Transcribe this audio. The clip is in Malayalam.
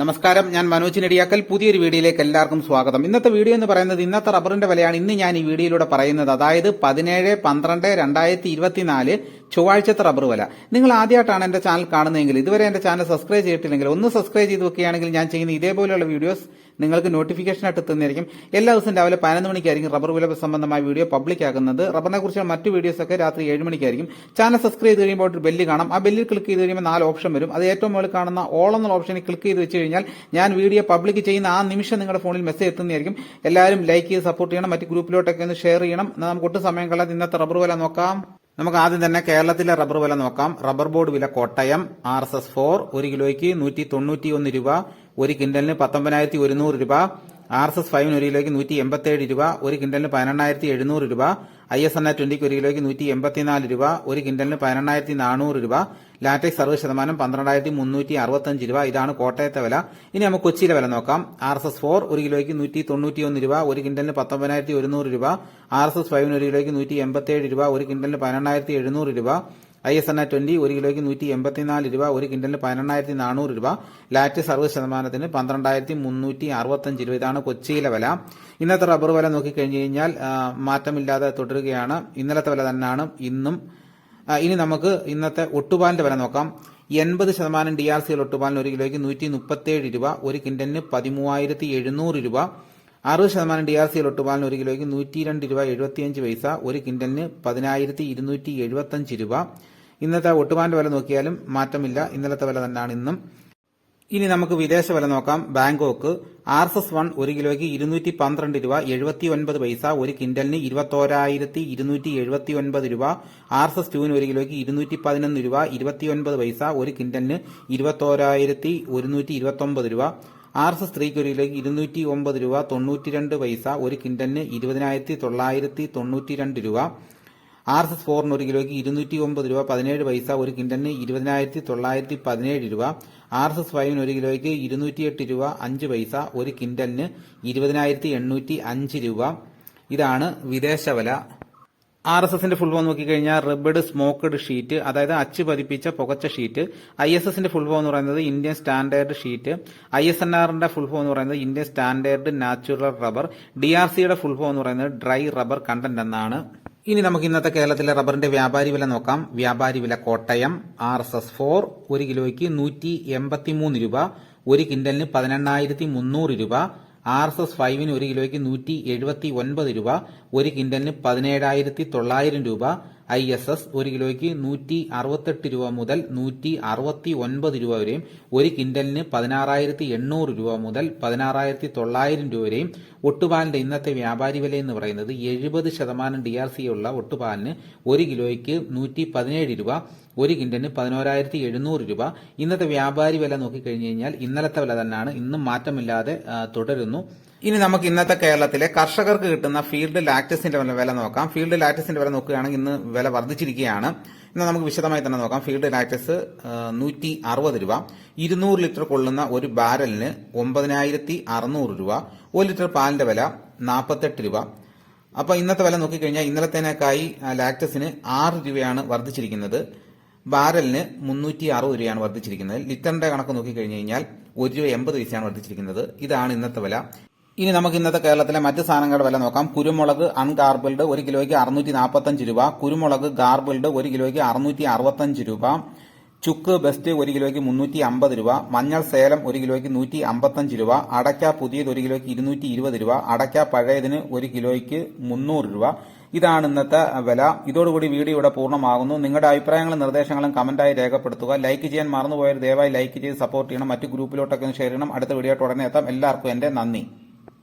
നമസ്കാരം ഞാൻ മനോജ് നെടിയാക്കൽ. പുതിയൊരു വീഡിയോയിലേക്ക് എല്ലാവർക്കും സ്വാഗതം. ഇന്നത്തെ വീഡിയോ എന്ന് പറയുന്നത് ഇന്നത്തെ റബ്ബറിന്റെ വിലയാണ്. ഇന്ന് ഞാൻ ഈ വീഡിയോയിലൂടെ പറയുന്നത് അതായത് പതിനേഴ് പന്ത്രണ്ട് രണ്ടായിരത്തി ഇരുപത്തിനാല് ചൊവ്വാഴ്ചത്തെ റബ്ബർ വില. നിങ്ങൾ ആദ്യമായിട്ടാണ് എന്റെ ചാനൽ കാണുന്നതെങ്കിൽ ഇതുവരെ എന്റെ ചാനൽ സബ്സ്ക്രൈബ് ചെയ്തിട്ടില്ലെങ്കിൽ ഒന്ന് സബ്സ്ക്രൈബ് ചെയ്ത് വെക്കുകയാണെങ്കിൽ ഞാൻ ചെയ്യുന്ന ഇതേപോലെയുള്ള വീഡിയോസ് നിങ്ങൾക്ക് നോട്ടിഫിക്കേഷൻ ആയിട്ട് എത്തുന്നതായിരിക്കും എല്ലാ ദിവസവും രാവിലെ പതിനൊന്ന് മണിക്കായിരിക്കും റബ്ബർ വില സംബന്ധമായ വീഡിയോ പബ്ലിക് ആകുന്നത്. റബ്ബറിനെ കുറിച്ചുള്ള മറ്റു വീഡിയോസ് ഒക്കെ രാത്രി ഏഴ് മണിക്കായിരിക്കും. ചാനൽ സബ്സ്ക്രൈബ് ചെയ്ത് കഴിയുമ്പോൾ ഒരു ബെല്ല് കാണാം. ആ ബെല്ലിൽ ക്ലിക്ക് ചെയ്ത് കഴിയുമ്പോൾ നാല് ഓപ്ഷൻ വരും. അത് ഏറ്റവും മുകളിൽ കാണുന്ന ഓൾ എന്നുള്ള ഓപ്ഷനിൽ ക്ലിക്ക് ചെയ്ത് വെച്ച് കഴിഞ്ഞാൽ ഞാൻ വീഡിയോ പബ്ലിക് ചെയ്യുന്ന ആ നിമിഷം നിങ്ങളുടെ ഫോണിൽ മെസ്സേജ് എത്തുന്നതായിരിക്കും. എല്ലാവരും ലൈക്ക് ചെയ്ത് സപ്പോർട്ട് ചെയ്യണം. മറ്റ് ഗ്രൂപ്പിലോട്ടൊക്കെ ഒന്ന് ഷെയർ ചെയ്യണം. നമുക്ക് ഒട്ടും സമയം കളയാതെ ഇന്നത്തെ റബ്ബർ വില നോക്കാം. നമുക്ക് ആദ്യം തന്നെ കേരളത്തിലെ റബ്ബർ വില നോക്കാം. റബ്ബർ ബോർഡ് വില Kottayam R S S four ഒരു കിലോയ്ക്ക് നൂറ്റി തൊണ്ണൂറ്റി ഒന്ന് രൂപ ഒരു കിൻഡലിന് പത്തൊമ്പതിനായിരത്തി ഒരുന്നൂറ് രൂപ. ആർ എസ് എസ് ഫൈവിന് ഒരു കിലോയ്ക്ക് നൂറ്റി എൺപത്തേഴ് രൂപ ഒരു കിൻഡലിന് പതിനെണ്ണായിരത്തി എഴുന്നൂറ് രൂപ ഐ എസ് എൻ ട്വന്റിക്ക് ഒരു കിലോയ്ക്ക് നൂറ്റി എൺപത്തിനാല് രൂപ ഒരു കിൻഡലിന് പതിനെണ്ണായിരത്തി നാനൂറ് രൂപ ലാറ്റക്സ് അറുപത് ശതമാനം പന്ത്രണ്ടായിരത്തി മുന്നൂറ്റി അറുപത്തഞ്ച് രൂപ. ഇതാണ് കോട്ടയത്തെ വില. ഇനി നമുക്ക് കൊച്ചിയിലെ വില നോക്കാം. ആർ എസ് എസ് ഫോർ ഒരു കിലോയ്ക്ക് നൂറ്റി തൊണ്ണൂറ്റി ഒന്ന് രൂപ ഒരു കിൻഡലിന് പത്തൊമ്പതിനായിരത്തി ഒരുന്നൂറ് രൂപ. ആർ എസ് എസ് ഫൈവിന് ഒരു കിലോയ്ക്ക് നൂറ്റി എൺപത്തേഴ് രൂപ ഒരു കിൻഡലിന് പതിനെണ്ണായിരത്തി എഴുന്നൂറ് രൂപ. I S N R twenty ഒരു കിലോയ്ക്ക് നൂറ്റി എൺപത്തിനാല് രൂപ ഒരു കിൻഡലിന് പതിനെണ്ണായിരത്തി നാനൂറ് രൂപ. ലാറ്റ് സർവീസ് ശതമാനത്തിന് പന്ത്രണ്ടായിരത്തി മുന്നൂറ്റി അറുപത്തഞ്ച് രൂപ. ഇതാണ് കൊച്ചിയിലെ വില. ഇന്നത്തെ റബ്ബർ വില നോക്കിക്കഴിഞ്ഞു കഴിഞ്ഞാൽ മാറ്റമില്ലാതെ തുടരുകയാണ്. ഇന്നലത്തെ വില തന്നെയാണ് ഇന്നും. ഇനി നമുക്ക് ഇന്നത്തെ ഒട്ടുപാലിന്റെ വില നോക്കാം. എൺപത് ശതമാനം ഡി ആർ സി ഒട്ടുപാലിന് ഒരു കിലോയ്ക്ക് നൂറ്റി മുപ്പത്തേഴ് രൂപ ഒരു കിൻഡലിന് പതിമൂവായിരത്തി എഴുന്നൂറ് രൂപ. അറുപത് ശതമാനം ഡി ആർ സി ഒട്ടുപാലിന് ഒരു കിലോയ്ക്ക് നൂറ്റി രണ്ട് രൂപ എഴുപത്തിയഞ്ച് പൈസ ഒരു കിൻഡലിന് പതിനായിരത്തി ഇരുന്നൂറ്റി എഴുപത്തഞ്ച് രൂപ. ഇന്നത്തെ ഒട്ടുപാന്റെ വില നോക്കിയാലും മാറ്റമില്ല. ഇന്നലത്തെ വില തന്നെയാണ് ഇന്നും. ഇനി നമുക്ക് വിദേശ വില നോക്കാം. Bangkok R S S one ഒരു കിലോയ്ക്ക് ഇരുന്നൂറ്റി പന്ത്രണ്ട് രൂപ എഴുപത്തി ഒൻപത് പൈസ ഒരു കിൻഡലിന് ഇരുപത്തോരായിരത്തി ഇരുന്നൂറ്റി എഴുപത്തി ഒൻപത് രൂപ ആർ എസ് എസ് ടുവിന് ഒരു കിലോയ്ക്ക് ഇരുന്നൂറ്റി പതിനൊന്ന് രൂപ ഇരുപത്തി ഒൻപത് പൈസ ഒരു കിൻഡലിന് ഇരുപത്തോരായിരത്തി ഒരുന്നൂറ്റി ഇരുപത്തൊമ്പത് രൂപ ആർ എസ് എസ് ത്രീക്ക് ഒരു കിലോയ്ക്ക് ഇരുന്നൂറ്റി ഒമ്പത് രൂപ തൊണ്ണൂറ്റി രണ്ട് പൈസ ഒരു കിൻഡലിന് ഇരുപതിനായിരത്തി തൊള്ളായിരത്തി തൊണ്ണൂറ്റി രണ്ട് രൂപ ആർ എസ് എസ് ഫോറിന് ഒരു കിലോയ്ക്ക് ഇരുന്നൂറ്റി ഒമ്പത് രൂപ പതിനേഴ് പൈസ ഒരു കിൻഡലിന് ഇരുപതിനായിരത്തി തൊള്ളായിരത്തി പതിനേഴ് രൂപ. ആർ എസ് എസ് ഫൈവിന് ഒരു കിലോയ്ക്ക് ഇരുന്നൂറ്റിയെട്ട് രൂപ അഞ്ച് പൈസ ഒരു കിൻഡലിന് ഇരുപതിനായിരത്തി എണ്ണൂറ്റി അഞ്ച് രൂപ. ഇതാണ് വിദേശ വില. ആർ എസ് എസിന്റെ ഫുൾ ഫോം നോക്കിക്കഴിഞ്ഞാൽ റിബഡ് സ്മോക്ക്ഡ് ഷീറ്റ് അതായത് അച്ച് പതിപ്പിച്ച പുകച്ച ഷീറ്റ് ഐ എസ് എസിന്റെ ഫുൾ ഫോം എന്ന് പറയുന്നത് Indian standard sheet I S N ആറിന്റെ ഫുൾ ഫോം എന്ന് പറയുന്നത് Indian standard natural rubber D R സിയുടെ ഫുൾ ഫോം എന്ന് പറയുന്നത് ഡ്രൈ റബ്ബർ കണ്ടന്റ് എന്നാണ്. ഇനി നമുക്ക് ഇന്നത്തെ കേരളത്തിലെ റബ്ബറിന്റെ വ്യാപാരി വില നോക്കാം. വ്യാപാരി വില Kottayam R S S four ഒരു കിലോയ്ക്ക് നൂറ്റി എൺപത്തിമൂന്ന് രൂപ ഒരു കിൻഡലിന് പതിനെണ്ണായിരത്തി മുന്നൂറ് രൂപ ആർ എസ് എസ് ഫൈവിന് ഒരു കിലോയ്ക്ക് നൂറ്റി എഴുപത്തി ഒൻപത് രൂപ ഒരു കിൻഡലിന് പതിനേഴായിരത്തി തൊള്ളായിരം രൂപ ഐ എസ് എസ് ഒരു കിലോയ്ക്ക് നൂറ്റി അറുപത്തെട്ട് രൂപ മുതൽ നൂറ്റി അറുപത്തി ഒൻപത് രൂപ വരെയും ഒരു കിൻഡലിന് പതിനാറായിരത്തി എണ്ണൂറ് രൂപ മുതൽ പതിനാറായിരത്തി തൊള്ളായിരം രൂപ വരെയും ഒട്ടുപാലിന്റെ ഇന്നത്തെ വ്യാപാരി വില എന്ന് പറയുന്നത് എഴുപത് ശതമാനം ഡി ആർ സി ഉള്ള ഒട്ടുപാലിന് ഒരു കിലോയ്ക്ക് നൂറ്റി പതിനേഴ് രൂപ ഒരു കിൻഡലിന് പതിനോരായിരത്തി എഴുന്നൂറ് രൂപ. ഇന്നത്തെ വ്യാപാരി വില നോക്കിക്കഴിഞ്ഞ് കഴിഞ്ഞാൽ ഇന്നലത്തെ വില തന്നെയാണ്. ഇന്നും മാറ്റമില്ലാതെ തുടരുന്നു. ഇനി നമുക്ക് ഇന്നത്തെ കേരളത്തിലെ കർഷകർക്ക് കിട്ടുന്ന ഫീൽഡ് ലാക്ടസിന്റെ വില- നോക്കാം. ഫീൽഡ് ലാക്ടസിന്റെ വില നോക്കുകയാണെങ്കിൽ ഇന്ന് വില വർദ്ധിച്ചിരിക്കുകയാണ്. ഇന്ന് നമുക്ക് വിശദമായി തന്നെ നോക്കാം. ഫീൽഡ് ലാക്ടസ് നൂറ്റി അറുപത് രൂപ. ഇരുന്നൂറ് ലിറ്റർ കൊള്ളുന്ന ഒരു ബാരലിന് ഒമ്പതിനായിരത്തി അറുന്നൂറ് രൂപ. ഒരു ലിറ്റർ പാലിന്റെ വില നാൽപ്പത്തെട്ട് രൂപ. അപ്പോൾ ഇന്നത്തെ വില നോക്കിക്കഴിഞ്ഞാൽ ഇന്നലത്തേനേക്കായി ലാക്ടസിന് ആറ് രൂപയാണ് വർദ്ധിച്ചിരിക്കുന്നത്. ബാരലിന് മുന്നൂറ്റി അറുപത് രൂപയാണ് വർദ്ധിച്ചിരിക്കുന്നത്. ലിറ്ററിന്റെ കണക്ക് നോക്കിക്കഴിഞ്ഞ് കഴിഞ്ഞാൽ ഒരു രൂപ എൺപത് പൈസയാണ് വർദ്ധിച്ചിരിക്കുന്നത്. ഇതാണ് ഇന്നത്തെ വില. ഇനി നമുക്ക് ഇന്നത്തെ കേരളത്തിലെ മറ്റ് സാധനങ്ങളുടെ വില നോക്കാം. കുരുമുളക് അൺഗാർബിൾഡ് ഒരു കിലോയ്ക്ക് അറുന്നൂറ്റി നാൽപ്പത്തഞ്ച് രൂപ. കുരുമുളക് ഗാർബിൾഡ് ഒരു കിലോയ്ക്ക് അറുന്നൂറ്റി അറുപത്തഞ്ച് രൂപ. ചുക്ക് ബെസ്റ്റ് ഒരു കിലോയ്ക്ക് മുന്നൂറ്റി അമ്പത് രൂപ. മഞ്ഞൾ സേലം ഒരു കിലോയ്ക്ക് നൂറ്റി അമ്പത്തഞ്ച് രൂപ. അടയ്ക്ക പുതിയത് ഒരു കിലോയ്ക്ക് ഇരുന്നൂറ്റി ഇരുപത് രൂപ. അടയ്ക്ക പഴയതിന് ഒരു കിലോയ്ക്ക് മുന്നൂറ് രൂപ. ഇതാണ് ഇന്നത്തെ വില. ഇതോടുകൂടി വീഡിയോ ഇവിടെ പൂർണമാകുന്നു. നിങ്ങളുടെ അഭിപ്രായങ്ങളും നിർദ്ദേശങ്ങളും കമന്റായി രേഖപ്പെടുത്തുക. ലൈക്ക് ചെയ്യാൻ മറന്നുപോയവർ ദയവായി ലൈക്ക് ചെയ്ത് സപ്പോർട്ട് ചെയ്യണം. മറ്റു ഗ്രൂപ്പിലോട്ടൊക്കെ ഷെയർ ചെയ്യണം. അടുത്ത വീഡിയോ ഉടനെ എത്താം. എല്ലാവർക്കും എന്റെ നന്ദി.